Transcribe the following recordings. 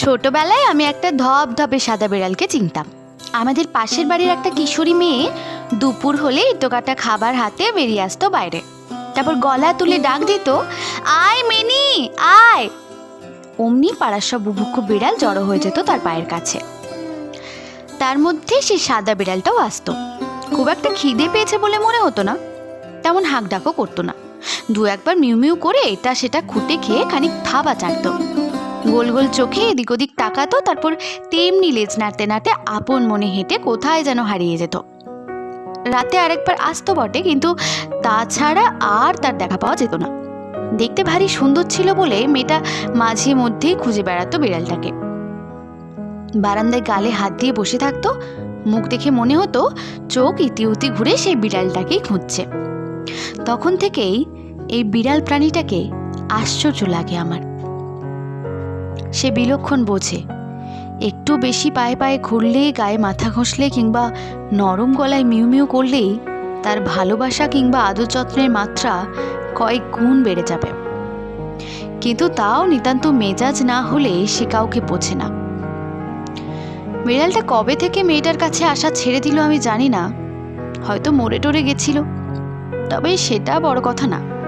ছোটবেলায় আমি একটা ধপ ধপে সাদা বিড়ালকে চিনতাম। আমাদের পাশের বাড়ির একটা কিশোরী মেয়ে দুপুর হলে ইটোকাটা খাবার হাতে বেরিয়ে আসতো বাইরে। তারপর গলা তুলে ডাক দিত, আয় মেনি, আয়! অমনি পাড়ার সব বুভুক্ষ বিড়াল জড়ো হয়ে যেত তার পায়ের কাছে। তার মধ্যে সেই সাদা বিড়ালটাও আসতো। খুব একটা খিদে পেয়েছে বলে মনে হতো না, তেমন হাঁক ডাকও করতো না। দু একবার মিউ মিউ করে এটা সেটা খুঁটে খেয়ে খানিক থাবা চাটতো। গোল গোল চোখে এদিক ওদিক তাকাতো, তারপর তেমনি লেজ নাড়তে নাড়তে আপন মনে হেঁটে কোথায় যেন হারিয়ে যেত। রাতে আরেকবার আসতো বটে, কিন্তু তাছাড়া আর তার দেখা পাওয়া যেত না। দেখতে ভারী সুন্দর ছিল বলে মেয়েটা মাঝে মধ্যেই খুঁজে বেড়াতো বিড়ালটাকে। বারান্দায় গালে হাত দিয়ে বসে থাকতো, মুখ দেখে মনে হতো চোখ ইতিউতি ঘুরে সেই বিড়ালটাকেই খুঁজছে। তখন থেকেই এই বিড়াল প্রাণীটাকে আশ্চর্য লাগে আমার। সে বিলক্ষণ বোঝে। একটু বেশি পায়ে পায়ে ঘুরলে গায়ে মাথা ঘষলে কিংবা নরম গলায় মিউ মিউ করলেই তার ভালোবাসা কিংবা আদর যত্নের মাত্রা কয়েক গুণ বেড়ে যাবে। কিন্তু তাও নিতান্ত মেজাজ না হলে সে কাউকে বোঝে না। বিড়ালটা কবে থেকে মেয়েটার কাছে আসা ছেড়ে দিল আমি জানি না। হয়তো মরে টরে গেছিল। তবে সেটা বড় কথা না।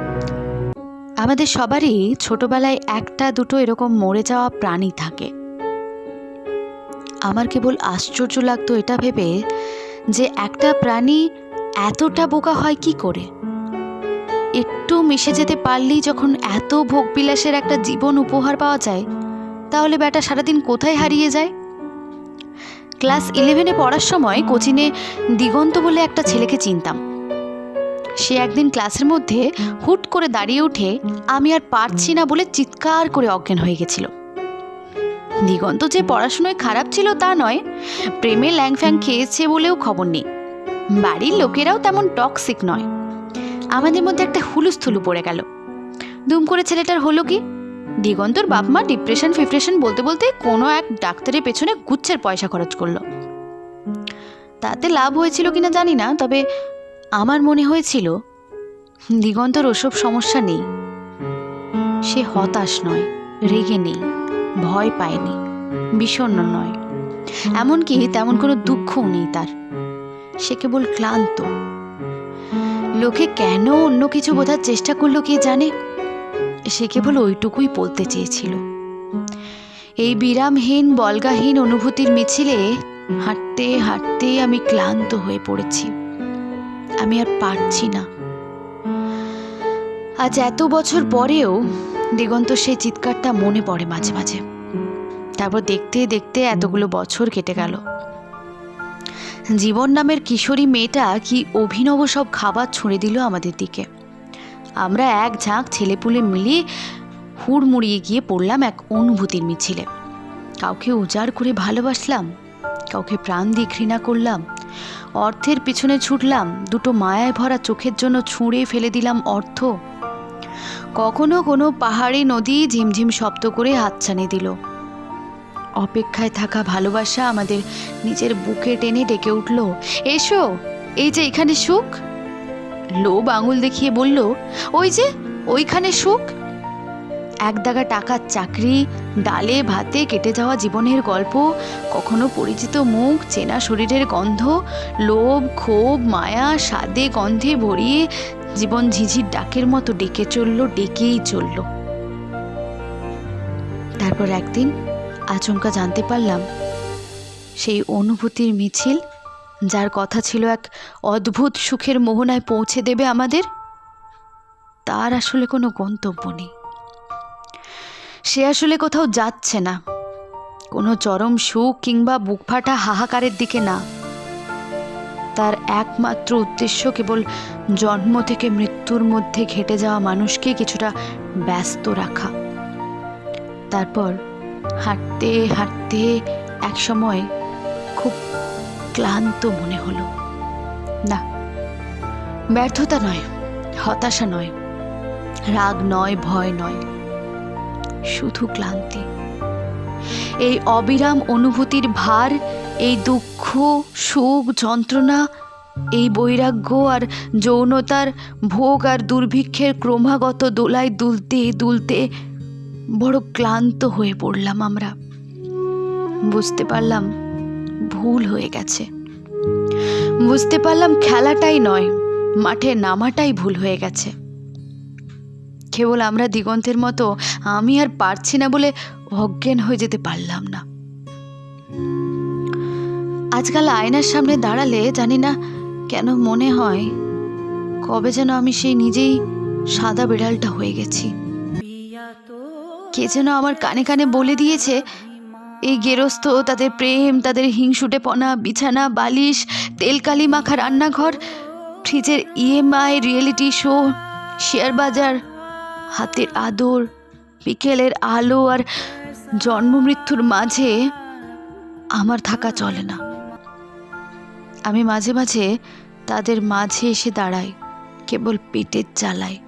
আমাদের সবারই ছোটবেলায় একটা দুটো এরকম মরে যাওয়া প্রাণী থাকে। আমার কেবল আশ্চর্য লাগতো এটা ভেবে যে একটা প্রাণী এতটা বোকা হয় কি করে? একটু মিশে যেতে পারলেই যখন এত ভোগবিলাসের একটা জীবন উপহার পাওয়া যায়, তাহলে ব্যাটা সারাদিন কোথায় হারিয়ে যায়? ক্লাস ইলেভেনে পড়ার সময় কোচিনে দিগন্ত বলে একটা ছেলেকে চিনতাম। সে একদিন ক্লাসের মধ্যে হুট করে দাঁড়িয়ে উঠে, আমি আর পারছি না বলে চিৎকার করে অজ্ঞান হয়ে গেছিল। দিগন্ত যে পড়াশুনোয় খারাপ ছিল তা নয়, প্রেমে ল্যাংফ্যাং খেয়েছে বলেও খবর নেই। বাড়ির লোকেরাও তেমন টক্সিক নয়। আমাদের মধ্যে একটা হুলুস্থুলু পড়ে গেল। দুম করে ছেলেটার হলো কি? দিগন্তর বাপ মা ডিপ্রেশন, ফিপ্রেশন বলতে বলতে কোনো এক ডাক্তারের পেছনে গুচ্ছের পয়সা খরচ করল। তাতে লাভ হয়েছিল কিনা জানি না, তবে আমার মনে হয়েছিল দিগন্তর ওসব সমস্যা নেই। সে হতাশ নয়, রেগে নেই, ভয় পায়নি বিষণ্ণ নয়। এমনকি তেমন কোনো দুঃখও নেই তার। সে কেবল ক্লান্ত। লোকে কেন অন্য কিছু বোঝার চেষ্টা করল কে জানে? সে কেবল ওইটুকুই বলতে চেয়েছিল। এই বিরামহীন, বলগাহীন অনুভূতির মিছিলে হাঁটতে হাঁটতে আমি ক্লান্ত হয়ে পড়েছি। আমি আর পারছি না। আজ এত বছর পরেও দিগন্ত সেই চিৎকারটা মনে পড়ে মাঝে মাঝে। তারপর দেখতে দেখতে এতগুলো বছর কেটে গেল। জীবন নামের কিশোরী মেয়েটা কি অভিনব সব খাবার ছুঁড়ে দিল আমাদের দিকে। আমরা এক ঝাঁক ছেলেপুলে মিলিয়ে হুড়মুড়িয়ে গিয়ে পড়লাম এক অনুভূতির মিছিলে। কাউকে উজাড় করে ভালোবাসলাম, কাউকে প্রাণ দিয়ে ঘৃণা করলাম অর্থের পিছনে ছুটলাম, দুটো মায়ায় ভরা চোখের জন্য ছুঁড়ে ফেলে দিলাম অর্থ। কখনো কোনো পাহাড়ি নদী ঝিমঝিম শব্দ করে হাতছানি দিল। অপেক্ষায় থাকা ভালোবাসা আমাদের নিজের বুকে টেনে ডেকে উঠল, এসো, এই যে এখানে সুখ? লোভ আঙুল দেখিয়ে বলল, ওই যে, ওইখানে সুখ? এক দাগা টাকার চাকরি, ডালে ভাতে কেটে যাওয়া জীবনের গল্প, কখনো পরিচিত মুখ, চেনা শরীরের গন্ধ, লোভ, ক্ষোভ, মায়া, স্বাদে গন্ধে ভরিয়ে জীবন ঝিঝির ডাকের মতো ডেকে চলল, ডেকেই চলল। তারপর একদিন আচমকা জানতে পারলাম, সেই অনুভূতির মিছিল, যার কথা ছিল এক অদ্ভুত সুখের মোহনায় পৌঁছে দেবে আমাদের, তার আসলে কোনো গন্তব্য নেই। সে আসলে কোথাও যাচ্ছে না। কোনো চরম সুখ কিংবা বুক ফাটা হাহাকারের দিকে না। তার একমাত্র উদ্দেশ্য কেবল জন্ম থেকে মৃত্যুর মধ্যে ঘেটে যাওয়া মানুষকে কিছুটা ব্যস্ত রাখা। তারপর হাঁটতে হাঁটতে এক সময় খুব ক্লান্ত মনে হলো। না, ব্যর্থতা নয়, হতাশা নয়, রাগ নয়, ভয় নয়। শুধু ক্লান্তি। এই অবিরাম অনুভূতির ভার, এই দুঃখ, সুখ, যন্ত্রণা, এই বৈরাগ্য আর যৌনতার ভোগ আর দুর্ভিক্ষের ক্রমাগত দোলায় দুলতে দুলতে বড় ক্লান্ত হয়ে পড়লাম আমরা। বুঝতে পারলাম ভুল হয়ে গেছে। বুঝতে পারলাম খেলাটাই নয়, মাঠে নামাটাই ভুল হয়ে গেছে। কেবল আমরা দিগন্তের মতো, আমি আর পারছি না বলে অজ্ঞান হয়ে যেতে পারলাম না। আজকাল আয়নার সামনে দাঁড়ালে জানি না কেন মনে হয় কবে যেন আমি সেই নিজেই সাদা বিড়ালটা হয়ে গেছি। কে যেন আমার কানে কানে বলে দিয়েছে, এই গেরস্থ তাদের প্রেম, তাদের হিংসুটেপনা, বিছানা, বালিশ তেলকালি মাখা রান্নাঘর, ফ্রিজের ইএমআই রিয়েলিটি শো শেয়ার বাজার হাতের আদর, বিকেলের আলো আর জন্ম মৃত্যুর মাঝে আমার থাকা চলে না। আমি মাঝে মাঝে তাদের মাঝে এসে দাঁড়াই, কেবল পেটের জ্বালায়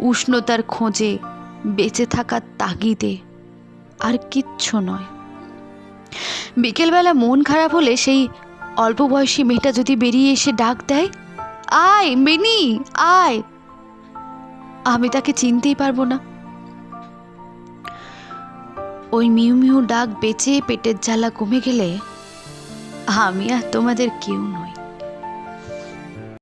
উষ্ণতার খোঁজে, বেঁচে থাকার তাগিদে, আর কিচ্ছু নয়। বিকেলবেলা মন খারাপ হলে সেই অল্প বয়সী মেয়েটা যদি বেরিয়ে এসে ডাক দেয়, আয়, মিনি, আয়। আমি তাকে চিনতেই পারব না। ওই মিউ মিউ ডাক বেঁচে পেটের জ্বালা কমে গেলে আমি আর তোমাদের কেউ নই।